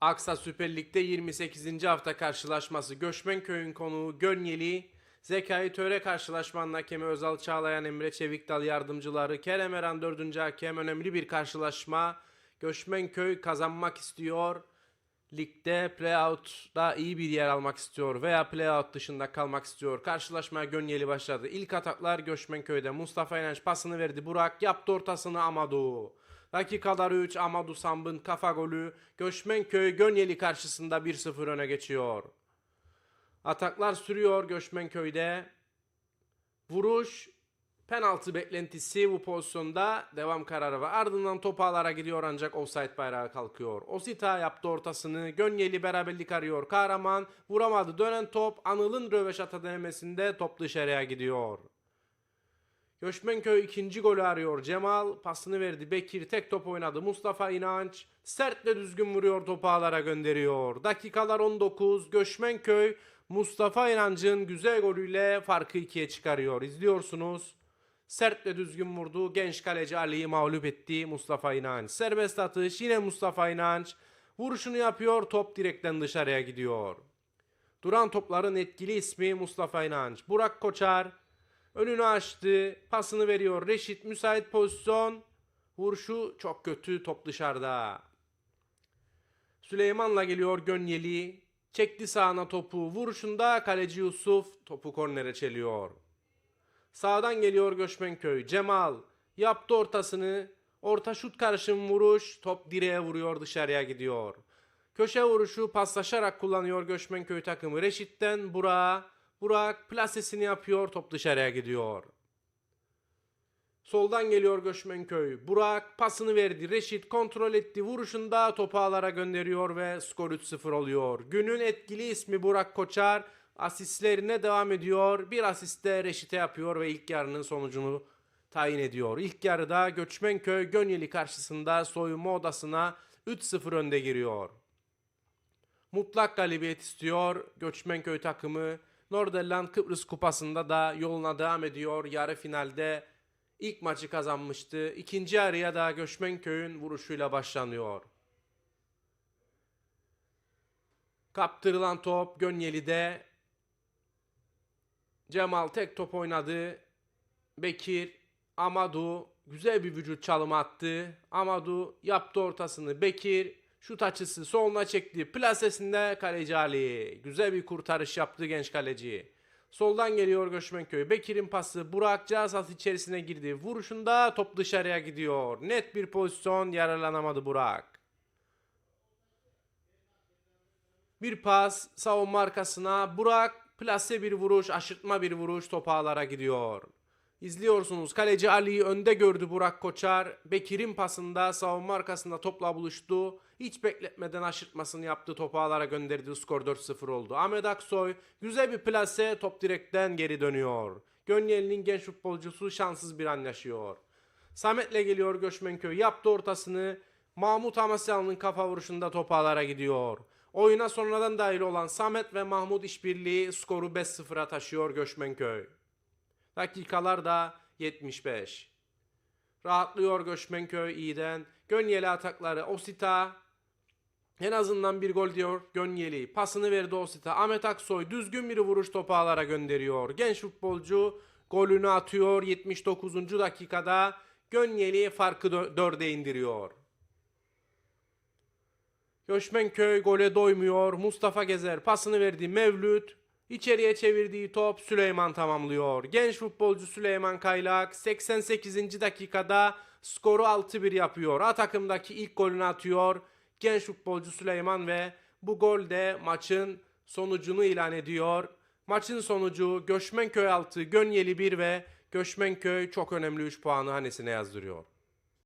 Aksa Süper Lig'de 28. hafta karşılaşması Göçmenköy'ün konuğu Gönyeli, Zekai Töre karşılaşmanın hakemi Özal Çağlayan Emre Çevikdal yardımcıları Kerem Eren 4. hakem önemli bir karşılaşma. Göçmenköy kazanmak istiyor. Ligde playout'da iyi bir yer almak istiyor veya playout dışında kalmak istiyor. Karşılaşmaya Gönyeli başladı. İlk ataklar Göçmenköy'de. Mustafa İnanç pasını verdi. Burak yaptı ortasını Amadu. Dakikalar 3 Amadu Samb'ın kafa golü. Göçmenköy Gönyeli karşısında 1-0 öne geçiyor. Ataklar sürüyor Göçmenköy'de. Vuruş penaltı beklentisi bu pozisyonda devam kararı var. Ardından top ağlara gidiyor ancak offside bayrağı kalkıyor. Osita yaptı ortasını. Gönyeli beraberlik arıyor. Kahraman vuramadı. Dönen top Anıl'ın röveşata denemesinde top dışarıya gidiyor. Göçmenköy ikinci golü arıyor. Cemal pasını verdi. Bekir tek top oynadı. Mustafa İnanç sert ve düzgün vuruyor topu ağlara gönderiyor. Dakikalar 19. Göçmenköy Mustafa İnanç'ın güzel golüyle farkı ikiye çıkarıyor. İzliyorsunuz. Sert ve düzgün vurdu. Genç kaleci Ali'yi mağlup etti Mustafa İnanç. Serbest atış yine Mustafa İnanç. Vuruşunu yapıyor. Top direkten dışarıya gidiyor. Duran topların etkili ismi Mustafa İnanç. Burak Koçar önünü açtı. Pasını veriyor. Reşit müsait pozisyon. Vuruşu çok kötü. Top dışarıda. Süleyman'la geliyor Gönyeli. Çekti sağına topu. Vuruşunda kaleci Yusuf topu kornere çeliyor. Sağdan geliyor Göçmenköy. Cemal yaptı ortasını. Orta şut karışım vuruş. Top direğe vuruyor dışarıya gidiyor. Köşe vuruşu paslaşarak kullanıyor Göçmenköy takımı. Reşit'ten Burak'a. Burak plasesini yapıyor. Top dışarıya gidiyor. Soldan geliyor Göçmenköy. Burak pasını verdi. Reşit kontrol etti. Vuruşunda topu ağlara gönderiyor ve skor 3-0 oluyor. Günün etkili ismi Burak Koçar. Asistlerine devam ediyor. Bir asiste Reşit'e yapıyor ve ilk yarının sonucunu tayin ediyor. İlk yarıda Göçmenköy Gönyeli karşısında soyunma odasına 3-0 önde giriyor. Mutlak galibiyet istiyor Göçmenköy takımı. Norderland Kıbrıs Kupası'nda da yoluna devam ediyor. Yarı finalde ilk maçı kazanmıştı. İkinci yarıya da Göçmenköy'ün vuruşuyla başlanıyor. Kaptırılan top Gönyeli'de. Cemal tek top oynadı. Bekir, Amadu güzel bir vücut çalımı attı. Amadu yaptı ortasını. Bekir şut açısı soluna çekti. Plasesinde kaleci Ali. Güzel bir kurtarış yaptı genç kaleci. Soldan geliyor Göçmenköy. Bekir'in pası. Burak Casas içerisine girdi. Vuruşunda top dışarıya gidiyor. Net bir pozisyon yararlanamadı Burak. Bir pas savunma arkasına. Burak plase bir vuruş, aşırtma bir vuruş top ağlara gidiyor. İzliyorsunuz. Kaleci Ali'yi önde gördü Burak Koçar. Bekir'in pasında savunma arkasında topla buluştu. Hiç bekletmeden aşırtmasını yaptı. Topu ağlara gönderdi. Skor 4-0 oldu. Ahmet Aksoy güzel bir plase top direkten geri dönüyor. Gönyeli'nin genç futbolcusu şanssız bir an yaşıyor. Samet'le geliyor Göçmenköy. Yaptı ortasını. Mahmut Amasyalı'nın kafa vuruşunda top ağlara gidiyor. Oyuna sonradan dahil olan Samet ve Mahmut işbirliği skoru 5-0'a taşıyor Göçmenköy. Dakikalar da 75. Rahatlıyor Göçmenköy iyiden. Gönyeli atakları Osita. En azından bir gol diyor Gönyeli. Pasını verdi Osita. Ahmet Aksoy düzgün bir vuruş topu ağlara gönderiyor. Genç futbolcu golünü atıyor 79. dakikada. Gönyeli farkı 4'e indiriyor. Göçmenköy gole doymuyor. Mustafa Gezer pasını verdi Mevlüt. İçeriye çevirdiği top Süleyman tamamlıyor. Genç futbolcu Süleyman Kaylak 88. dakikada skoru 6-1 yapıyor. A takımdaki ilk golünü atıyor. Genç futbolcu Süleyman ve bu gol de maçın sonucunu ilan ediyor. Maçın sonucu Göçmenköy 6, Gönyeli 1 ve Göçmenköy çok önemli 3 puanı hanesine yazdırıyor.